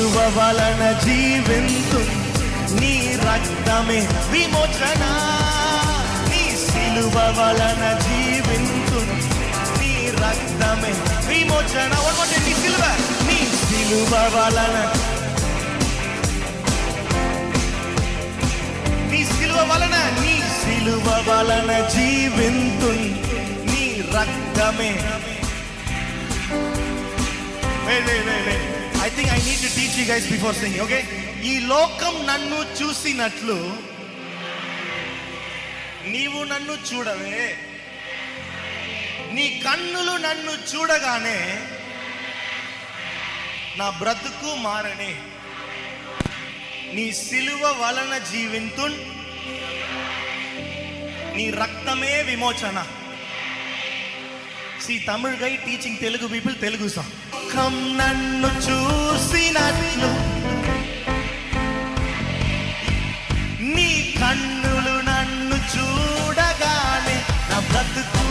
సిలువ వలన జీవింతు నీ రక్తమే విమోచన. నీ సిలువ వలన జీవింతు నీ రక్తమే విమోచన. నీ సిలువ. నీ సిలువ వలన. నీ సిలువ వలన నీ సిలువ వలన జీవింతు నీ రక్తమే. I think I need to teach you guys before sing okay ఈ లోకం నన్ను చూసినట్లు నీవు నన్ను చూడవే. నీ కన్నులు నన్ను చూడగానే నా బ్రతుకు మారనే. నీ సిలువ వలన జీవింతు నీ రక్తమే విమోచన. See Tamil guy teaching Telugu people Telugu song come నన్ను చూసినట్లు నీ కన్నులు నన్ను చూడగానే నా బ్రతుకు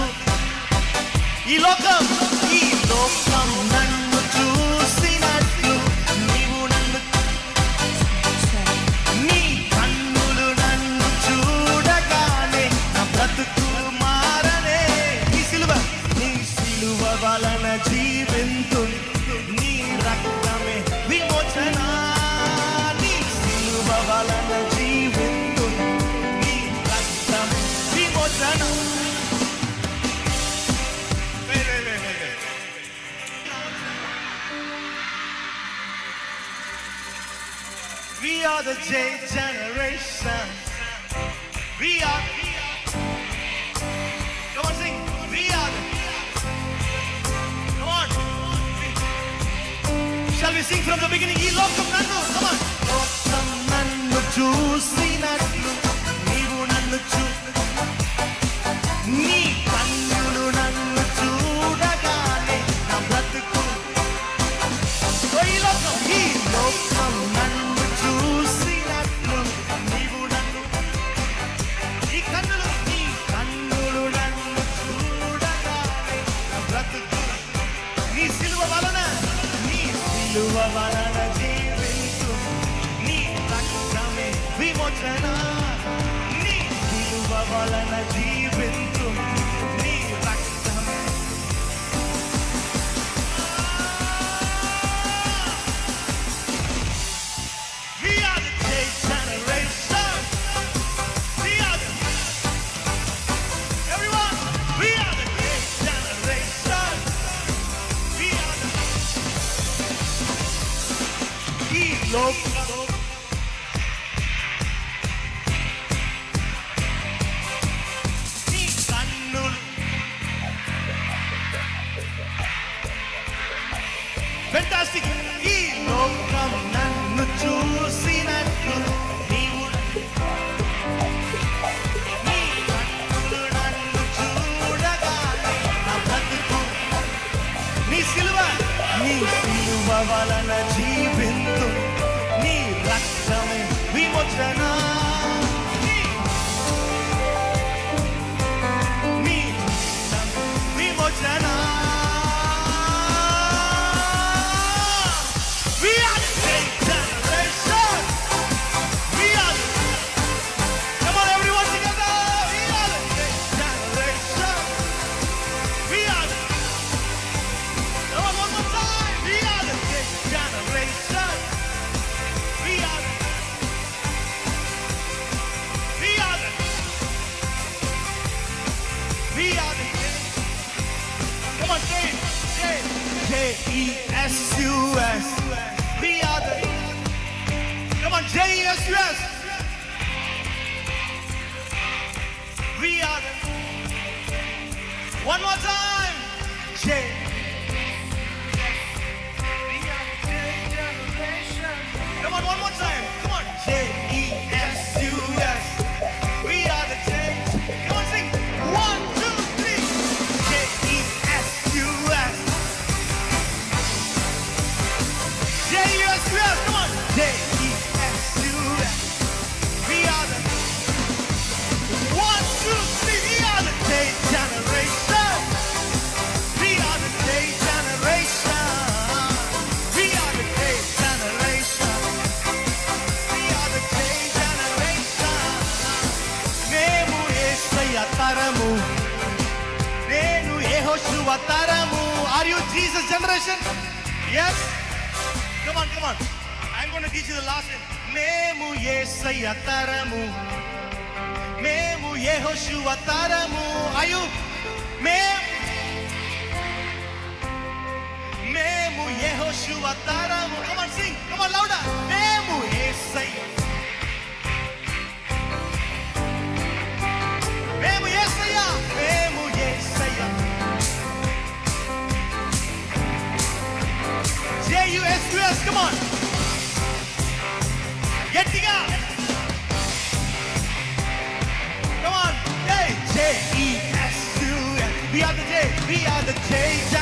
ఈ లోకం ఈ లోకం నన్ను The J generation. We are. Come on, sing. We are. Come on. Shall we sing from the beginning? వలన జీవించు. నీ రక్తమే విమోచన. నీ విలువ వలన జీవి లోకం ఫెంటాస్టిక్ ఈ లోకం నన్ను చూసినట్లు నీవు నీ కన్నులు నన్ను చూడగానే నా బ్రతుకు. నీ సిలువ నీ సిలువ వలన J-E-S-U-S. The other. Come on, J-E-S-U-S. We are. One more time. J. తరము. నేను యెహోషువ తరము. Are you Jesus generation yes come on come on I am gonna teach you the last మేము యేసయ్య తరము. మేము యెహోషువ తరము. ఆర్ యు మేము మేము యెహోషువ తరము. Come on sing come on louder మేము యేసయ్య We are the J. We are the J.